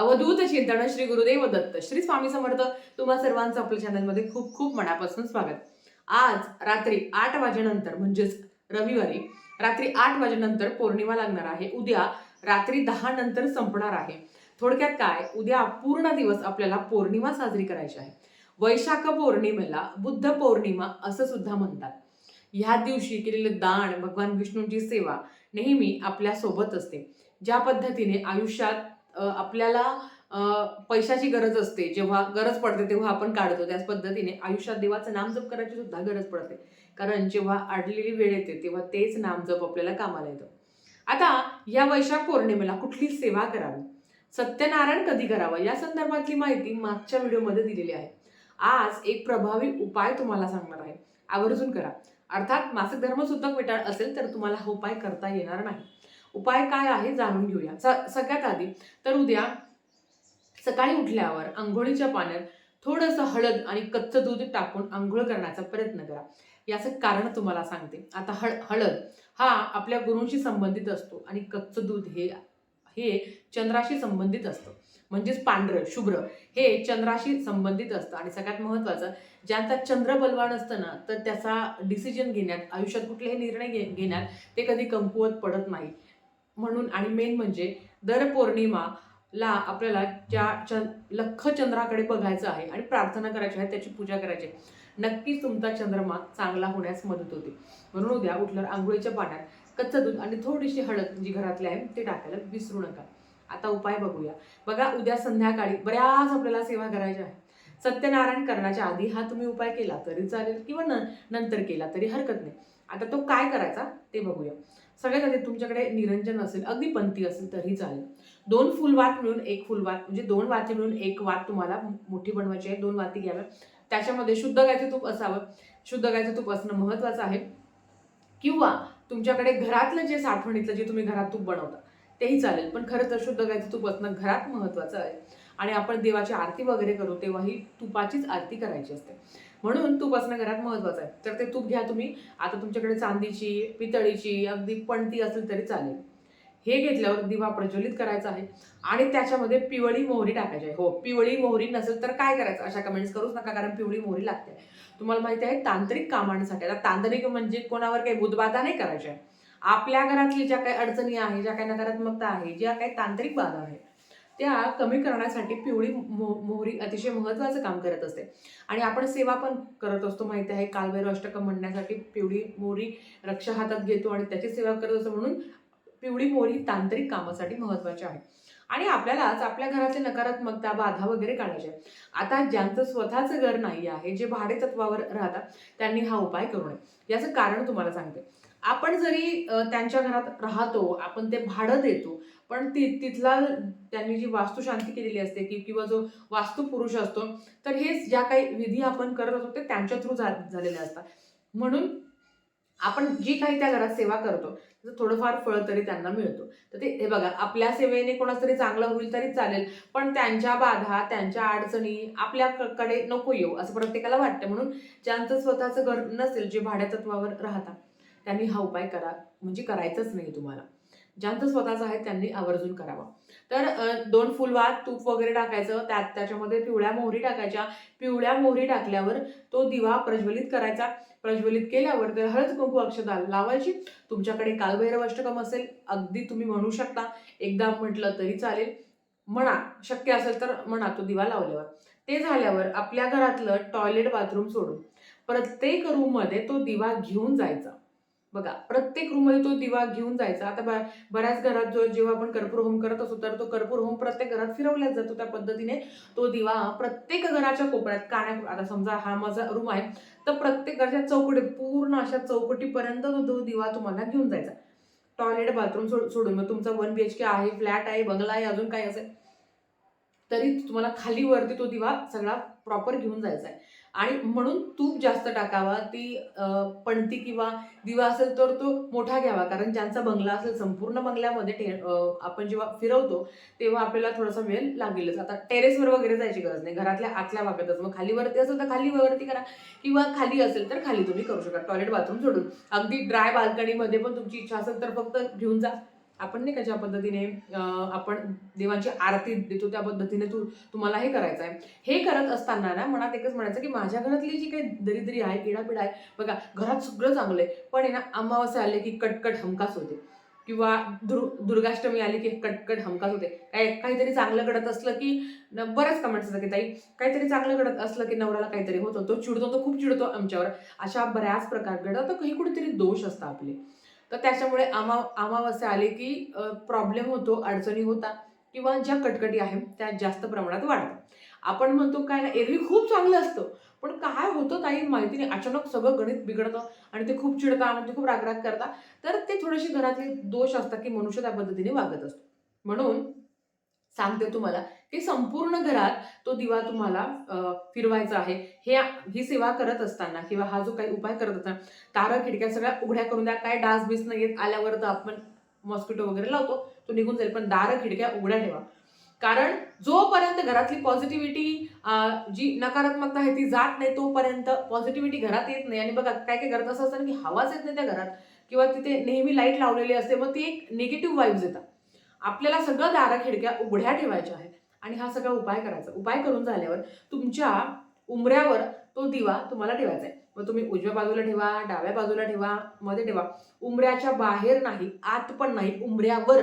अवधूत चिंतन श्री गुरुदेव दत्त. श्री स्वामी समर्थ तुम्हा सर्वांचं आपल्या चॅनलमध्ये खूप खूप मनापासून स्वागत. आज रात्री आठ वाजेनंतर म्हणजेच रविवारी रात्री आठ वाजेनंतर पौर्णिमा लागणार आहे. उद्या रात्री दहा नंतर संपणार आहे. थोडक्यात काय? उद्या पूर्ण दिवस आपल्याला पौर्णिमा साजरी करायची आहे. वैशाख पौर्णिमेला बुद्ध पौर्णिमा असं सुद्धा म्हणतात. ह्या दिवशी केलेलं दान भगवान विष्णूंची सेवा नेहमी आपल्यासोबत असते. ज्या पद्धतीने आयुष्यात आपल्याला पैशाची गरज असते. जेव्हा गरज पडते तेव्हा आपण काढतो. त्याच पद्धतीने आयुष्यात देवाचं नामजप करायची सुद्धा गरज पडते. कारण जेव्हा अडलेली वेळ येते तेव्हा तेच नामजप आपल्याला कामाला येतं. आता या वैशाख पौर्णिमेला कुठली सेवा करावी. सत्यनारायण कधी करावं? या संदर्भातली माहिती मागच्या व्हिडिओमध्ये दिलेली आहे. आज एक प्रभावी उपाय तुम्हाला सांगणार आहे. आवर्जून करा. अर्थात मासिक धर्म सुद्धा मिटाळ असेल तर तुम्हाला हा उपाय करता येणार नाही. उपाय काय आहे जाणून घेऊया. स- सगळ्यात आधी तर उद्या सकाळी उठल्यावर आंघोळीच्या पाण्यात थोडंसं हळद आणि कच्चं दूध टाकून आंघोळ करण्याचा प्रयत्न करा. याचं कारण तुम्हाला सांगते. आता हळ हळद हा आपल्या गुरूंशी संबंधित असतो आणि कच्चं दूध हे हे चंद्राशी संबंधित असतं. म्हणजेच पांढरं शुभ्र हे चंद्राशी संबंधित असतं. आणि सगळ्यात महत्त्वाचं ज्यांचा चंद्र बलवान असतं ना तर त्याचा डिसिजन घेण्यात आयुष्यात कुठलेही निर्णय घे घेण्यात ते कधी कमकुवत पडत नाही म्हणून आणि मेन म्हणजे दर पौर्णिमाला आपल्याला ज्या च लख चंद्राकडे बघायचं आहे आणि प्रार्थना करायची आहे त्याची पूजा करायची आहे नक्कीच तुमचा चंद्रमा चांगला होण्यास मदत होते. म्हणून उद्या उठल्यावर आंघोळीच्या पाण्यात कच्चं दूध आणि थोडीशी हळद जी घरातली आहे ते टाकायला विसरू नका. आता उपाय बघूया. बघा उद्या संध्याकाळी बऱ्याच आपल्याला सेवा करायच्या आहे सत्यनारायण करण्याच्या आधी हा तुम्ही उपाय केला तरी चालेल किंवा न नंतर केला तरी हरकत नाही. आता तो काय करायचा ते बघूया. सगळ्यात आधी तुमच्याकडे निरंजन असेल अगदी पंथी असेल तरी चालेल. दोन फुलवात मिळून एक फुलवात म्हणजे दोन वाती मिळून एक वात तुम्हाला मोठी बनवायची आहे दोन वाती घ्याव्या त्याच्यामध्ये शुद्ध गायचं तूप असावं. शुद्ध गायचं तूप असणं महत्त्वाचं आहे. किंवा तुमच्याकडे घरातलं जे साठवणीतलं जे तुम्ही घरात तूप बनवता तेही चालेल. पण खरं तर शुद्ध गायचं तूप असणं घरात महत्त्वाचं आहे. आणि आपण देवाची आरती वगैरे करू तेव्हाही तुपाचीच आरती करायची असते. म्हणून तूप असणं घरात महत्त्वाचं आहे. तर ते तूप घ्या तुम्ही. आता तुमच्याकडे चांदीची पितळीची अगदी पणती असेल तरी चालेल. हे घेतल्यावर दिवा प्रज्वलित करायचा आहे. आणि त्याच्यामध्ये पिवळी मोहरी टाकायची आहे. हो पिवळी मोहरी नसेल तर काय करायचं? अशा कमेंट्स करूच नका कारण पिवळी मोहरी लागते. तुम्हाला माहिती आहे तांत्रिक कामांसाठी. आता तांत्रिक म्हणजे कोणावर काही बुधबाधा नाही करायची आहे आपल्या घरातली ज्या काही अडचणी आहे ज्या काही नकारात्मकता आहे ज्या काही तांत्रिक बाधा आहे त्या कमी करण्यासाठी पिवळी मो मोहरी अतिशय महत्त्वाचं काम करत असते. आणि आपण सेवा पण करत असतो माहिती आहे कालभैरव अष्टकं म्हणण्यासाठी पिवळी मोहरी रक्ष हातात घेतो आणि त्याची सेवा करत असतो म्हणून पिवळी मोहरी तांत्रिक कामासाठी महत्त्वाची आहे. आणि आपल्यालाच आपल्या घरातली नकारात्मकता बाधा वगैरे काढायची आहे. आता ज्यांचं स्वतःचं घर नाही आहे जे भाडे तत्वावर राहतात त्यांनी हा उपाय करू नये. याचं कारण तुम्हाला सांगते. आपण जरी त्यांच्या घरात राहतो आपण ते भाडं देतो पण ती तिथला त्यांनी जी वास्तुशांती केलेली असते की किंवा जो वास्तू पुरुष असतो तर हे ज्या काही विधी आपण करत असतो ते त्यांच्या थ्रू झालेल्या असतात. म्हणून आपण जी काही त्या घरात सेवा करतो त्याचं थोडंफार फळ तरी त्यांना मिळतो. तर ते हे बघा आपल्या सेवेने कोणाचं तरी चांगलं होईल तरी चालेल पण त्यांच्या बाधा त्यांच्या अडचणी आपल्याकडे नको येऊ असं प्रत्येकाला वाटतं. म्हणून ज्यांचं स्वतःचं घर नसेल जे भाड्यातत्वावर राहतात त्यांनी हा उपाय करा. म्हणजे करायचाच नाही तुम्हाला. ज्यांचं स्वतःचं आहे त्यांनी आवर्जून करावा. तर दोन फुलवात तूप वगैरे टाकायचं त्यात त्याच्यामध्ये पिवळ्या मोहरी टाकायच्या. पिवळ्या मोहरी टाकल्यावर तो दिवा प्रज्वलित करायचा. प्रज्वलित केल्यावर तर हळद कुंकू अक्षता लावायची. तुमच्याकडे कालभैरव अष्टकम असेल अगदी तुम्ही म्हणू शकता. एकदा म्हटलं तरी चालेल. म्हणा शक्य असेल तर म्हणा तो दिवा लावल्यावर. ते झाल्यावर आपल्या घरातलं टॉयलेट बाथरूम सोडून प्रत्येक रूममध्ये तो दिवा घेऊन जायचा. बघा प्रत्येक रूममध्ये तो दिवा घेऊन जायचा. आता ब बऱ्याच घरात जो जेव्हा आपण कर्पूर होम करत असतो तर तो कर्पूर होम प्रत्येक घरात फिरवल्याच जातो. त्या पद्धतीने तो दिवा प्रत्येक घराच्या कोपऱ्यात काण्या आता समजा हा माझा रूम आहे तर प्रत्येक घराच्या चौकटीत पूर्ण अशा चौकटीपर्यंत तो तो दिवा तुम्हाला घेऊन जायचा. टॉयलेट बाथरूम सोड सोडून मग तुमचा वन बी एच के आहे फ्लॅट आहे बंगला आहे अजून काय असेल तरी तुम्हाला खाली वरती तो दिवा सगळा प्रॉपर घेऊन जायचा आहे. आणि म्हणून तूप जास्त टाकावा ती पणती किंवा दिवा असेल तर तो मोठा घ्यावा. कारण ज्यांचा बंगला असेल संपूर्ण बंगल्यामध्ये टे आपण जेव्हा फिरवतो तेव्हा आपल्याला थोडासा वेळ लागेलच. आता टेरेसवर वगैरे जायची गरज नाही. घरातल्या आतल्या भागातच मग खालीवरती असेल तर खाली वरती करा. किंवा खाली असेल तर खाली तुम्ही करू शकता. टॉयलेट बाथरूम सोडून. अगदी ड्राय बाल्कनीमध्ये पण तुमची इच्छा असेल तर फक्त घेऊन जा. आपण नाही का ज्या पद्धतीने अं, आपण देवांची आरती देतो त्या पद्धतीने तू तुम्हाला हे करायचं आहे हे करत असताना ना मनात एकच म्हणायचं की माझ्या घरातली जी काही दरिद्री आहे इडापिडा आहे बघा घरात सगळं चांगलं आहे पण आहे ना अमावस्या आले की कटकट हमकास होते. किंवा दुर् दुर्गाष्टमी आली की कटकट हमकास होते. काय काहीतरी चांगलं घडत असलं की बऱ्याच कमेंट्स असतात की ताई काहीतरी चांगलं घडत असलं की नवऱ्याला काहीतरी होतं तो चिडतो तो खूप चिडतो आमच्यावर. अशा बऱ्याच प्रकार घडतात तर काही कुठेतरी दोष असतात आपले. तर त्याच्यामुळे अमा अमावस्या आले की प्रॉब्लेम होतो अडचणी होतात किंवा ज्या कटकटी आहेत त्या जास्त प्रमाणात वाढतात. आपण म्हणतो काय ना एरवी खूप चांगलं असतं. पण काय होतं काही माहिती नाही. अचानक सगळं गणित बिघडतं आणि ते खूप चिडतात म्हणजे खूप रागराग करतात. तर ते थोडेसे घरातले दोष असतात की मनुष्य त्या पद्धतीने वागत असतो. म्हणून सांगते तुम्हाला. की संपूर्ण घरात तो दिवा तुम्हाला फिरवायचा आहे. हे ही सेवा करत असताना किंवा हा जो काही उपाय करत असताना तारा खिडक्या सगळ्या उघड्या करून द्या. काय डास बीस नाही येत आल्यावर तर आपण मॉस्किटो वगैरे लावतो. तो निघून जाईल. पण दार खिडक्या उघड्या ठेवा. कारण जोपर्यंत घरातली पॉझिटिव्हिटी जी नकारात्मकता आहे ती जात नाही तोपर्यंत पॉझिटिव्हिटी घरात येत नाही. आणि बघा काय काय घरात असं असतं ना की हवाच येत नाही त्या घरात. किंवा तिथे नेहमी लाइट लावलेली असते मग ती एक निगेटिव्ह वाईब्स येतात. आपल्याला सगळं दारा खिडक्या उघड्या ठेवायच्या आहेत. आणि हा सगळा उपाय करायचा. उपाय करून झाल्यावर तुमच्या उमऱ्यावर तो दिवा तुम्हाला ठेवायचा आहे. मग तुम्ही उजव्या बाजूला ठेवा डाव्या बाजूला ठेवा मध्ये ठेवा. उमऱ्याच्या बाहेर नाही आत पण नाही उमऱ्यावर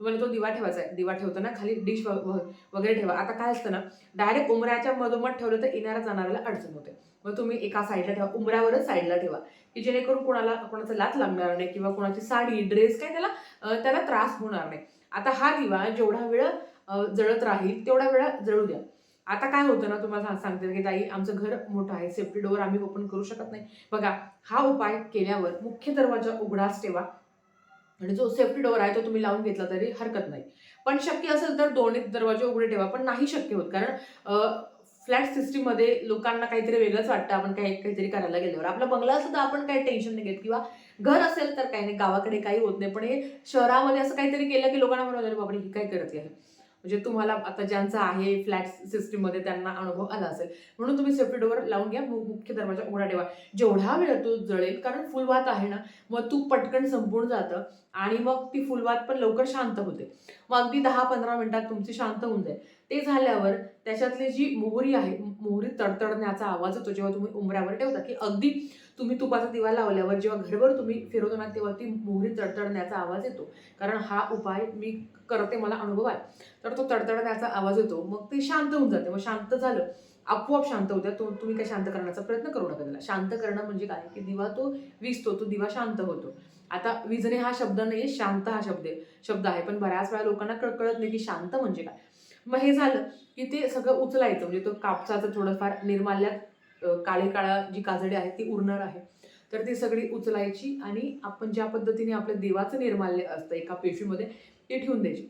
तुम्हाला तो दिवा ठेवायचा आहे. दिवा ठेवताना खाली डिश वगैरे ठेवा. आता काय असतं ना डायरेक्ट उमऱ्याच्या मधोमध ठेवलं तर येणाऱ्या जाणाऱ्याला अडचण होते. मग तुम्ही एका साईडला ठेवा उमऱ्यावरच साईडला ठेवा की जेणेकरून कोणाला कोणाचा लात लागणार नाही किंवा कोणाची साडी ड्रेस काय त्याला त्याला त्रास होणार नाही. आता हा दिवा जेवढा वेळ जळत राहील तेवढा वेळा जळू द्या आता काय होतं ना तुम्हाला सांगते की ताई आमचं घर मोठं आहे सेफ्टी डोअर आम्ही ओपन करू शकत नाही. बघा हा उपाय केल्यावर मुख्य दरवाजा उघडाच ठेवा. आणि जो सेफ्टी डोअर आहे तो तुम्ही लावून घेतला तरी हरकत नाही. पण शक्य असेल तर दोन्ही दरवाजे उघडे ठेवा पण नाही शक्य होत. कारण फ्लॅट सिस्टीममध्ये लोकांना काहीतरी वेगळंच वाटतं आपण काही काहीतरी करायला गेल्यावर. आपला बंगला असेल तर आपण काही टेन्शन नाही घेत. किंवा घर असेल तर काही नाही गावाकडे काही होत नाही. पण हे शहरामध्ये असं काहीतरी केलं की लोकांना म्हणून बाबा ही काय करत आहे? म्हणजे तुम्हाला आता ज्यांचा आहे फ्लॅट सिस्टीममध्ये त्यांना अनुभव आला असेल. म्हणून तुम्ही सेफ्टी डोअर लावून घ्या. मुख्य दरवाजा उघडा ठेवा. जेवढा वेळ तो जळेल कारण फुलवात आहे ना मग तूप पटकन संपून जातं आणि मग ती फुलवात पण लवकर शांत होते. मग अगदी दहा पंधरा मिनिटात तुमची शांत होऊन जाईल. ते झाल्यावर त्याच्यातली जी मोहरी आहे मोहरी तडतडण्याचा आवाज येतो जेव्हा तुम्ही उमऱ्यावर ठेवता की अगदी तुम्ही तुपाचा दिवा लावल्यावर जेव्हा घरभर तुम्ही फिरवतो ना तेव्हा ती मोहरी तडतडण्याचा आवाज येतो. कारण हा उपाय मी करते मला अनुभव आहे. तर तो तडतडण्याचा आवाज येतो मग ते शांत होऊन जाते. मग शांत झालं आपोआप शांत होत्या तो तुम्ही काय शांत करण्याचा प्रयत्न करू नका त्याला. शांत करणं म्हणजे काय? की दिवा तो विजतो तो दिवा शांत होतो. आता विजणे हा शब्द नाही शांत हा शब्द आहे. शब्द आहे पण बऱ्याच वेळा लोकांना कळकळत नाही की शांत म्हणजे काय. मग हे झालं की ते सगळं उचलायचं. म्हणजे तो कापसाचं थोडंफार निर्माल्यात काळी काळा जी काजडी आहे ती उरणार आहे. तर ती सगळी उचलायची आणि आपण ज्या पद्धतीने आपलं देवाचं निर्माल्य असतं एका पेशीमध्ये ते ठेवून द्यायची.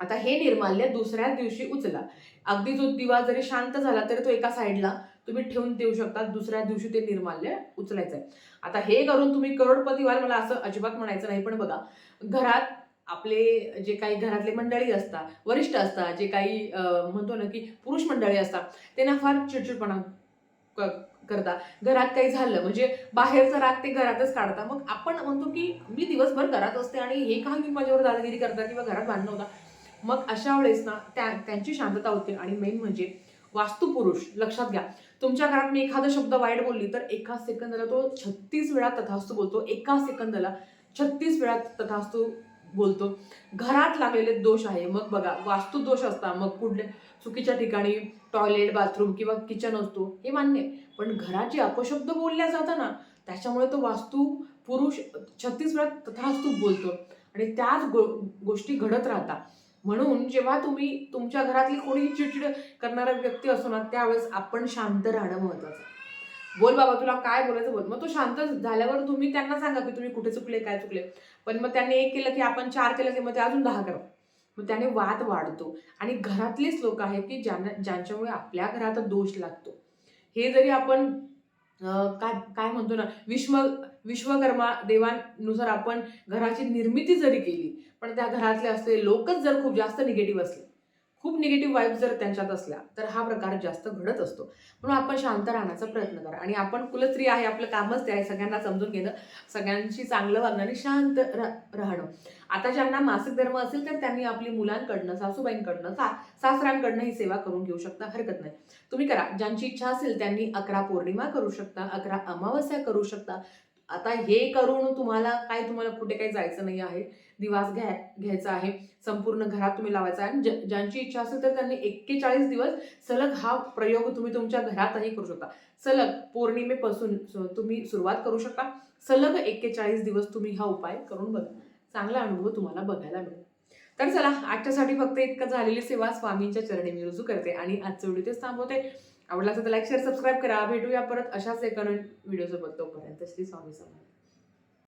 आता हे निर्माल्य दुसऱ्या दिवशी उचला. अगदी जो दिवा जरी शांत झाला तरी तो एका साईडला तुम्ही ठेवून देऊ शकता. दुसऱ्या दिवशी ते निर्माल्य उचलायचं आहे आता हे करून तुम्ही करोडपती व्हाल मला असं अजिबात म्हणायचं नाही. पण बघा घरात आपले जे काही घरातले मंडळी असतात वरिष्ठ असतात जे काही म्हणतो ना की पुरुष मंडळी असतात त्यांना फार चिडचिडपणा क- करता घरात काही झालं म्हणजे बाहेरचा राग ते घरातच काढता मग आपण म्हणतो की मी दिवसभर घरात असते आणि हे का मी माझ्यावर दादागिरी करता किंवा घरात भांडणं होता मग अशा वेळेस ना त्या त्यांची शांतता होते आणि मेन म्हणजे वास्तुपुरुष लक्षात घ्या. तुमच्या घरात मी एखादा शब्द वाईट बोलली तर एका सेकंदाला तो छत्तीस वेळा तथास्तू बोलतो. एका सेकंदाला छत्तीस वेळा तथास्तू बोलतो. घरात लागलेले दोष आहे. मग बघा वास्तू दोष असता मग कुठल्या चुकीच्या ठिकाणी टॉयलेट बाथरूम किंवा किचन असतो हे मान्य आहे. पण घराचे अपशब्द बोलल्या जातं ना त्याच्यामुळे तो वास्तू पुरुष छत्तीस वेळा तथास्तू बोलतो. आणि त्याच गो गोष्टी घडत राहतात म्हणून जेव्हा तुम्ही तुमच्या घरातली कोणीही चिडचिड करणारा व्यक्ती असो ना त्यावेळेस आपण शांत राहणं महत्त्वाचं बोल बाबा तुला काय बोलायचं बोल. मग तो शांत झाल्यावर तुम्ही त्यांना सांगा की तुम्ही कुठे चुकले काय चुकले. पण मग त्यांनी एक केलं की आपण चार केलं की मग ते अजून दहा करा. मग त्याने वाद वाढतो. आणि घरातलेच लोक आहेत की ज्यांना ज्यांच्यामुळे आपल्या घरात दोष लागतो. हे जरी आपण काय काय म्हणतो ना विश्व विश्वकर्मा देवानुसार आपण घराची निर्मिती जरी केली पण त्या घरातले असले लोकच जर खूप जास्त निगेटिव्ह असले खूप निगेटिव्ह वाईब जर त्यांच्यात असल्या तर हा प्रकार जास्त घडत असतो. म्हणून आपण शांत राहण्याचा प्रयत्न करा. आणि आपण कुलस्त्री आहे आपलं कामच ते आहे सगळ्यांना समजून घेणं सगळ्यांशी चांगलं वागणं आणि शांत राहणं. आता ज्यांना मासिक धर्म असेल तर त्यांनी आपली मुलांकडनं सासूबाईंकडनं सा सासऱ्यांकडनं ही सेवा करून घेऊ शकता हरकत नाही. तुम्ही करा. ज्यांची इच्छा असेल त्यांनी अकरा पौर्णिमा करू शकता अकरा अमावस्या करू शकता. आता हे करून तुम्हाला काय तुम्हाला कुठे काही जायचं नाही आहे. दिवास घ्या घ्यायचा आहे. संपूर्ण घरात तुम्ही लावायचा आहे. आणि ज्यांची इच्छा असेल तर त्यांनी एक्केचाळीस दिवस सलग हा प्रयोग तुम्ही तुमच्या घरातही करू शकता. सलग पौर्णिमेपासून तुम्ही सुरुवात करू शकता. सलग एक्केचाळीस दिवस तुम्ही हा उपाय करून बघा. चांगला अनुभव तुम्हाला बघायला मिळेल. तर चला आजच्यासाठी फक्त इतकं झालेली सेवा स्वामींच्या चरणी मी रुजू करते आणि आजचं व्हिडिओ तेच थांबवते. आवडला असेल तर लाईक शेअर सबस्क्राईब करा. भेटूया परत अशाच एका व्हिडिओ सोबत. तोपर्यंत श्री स्वामी समर्थ.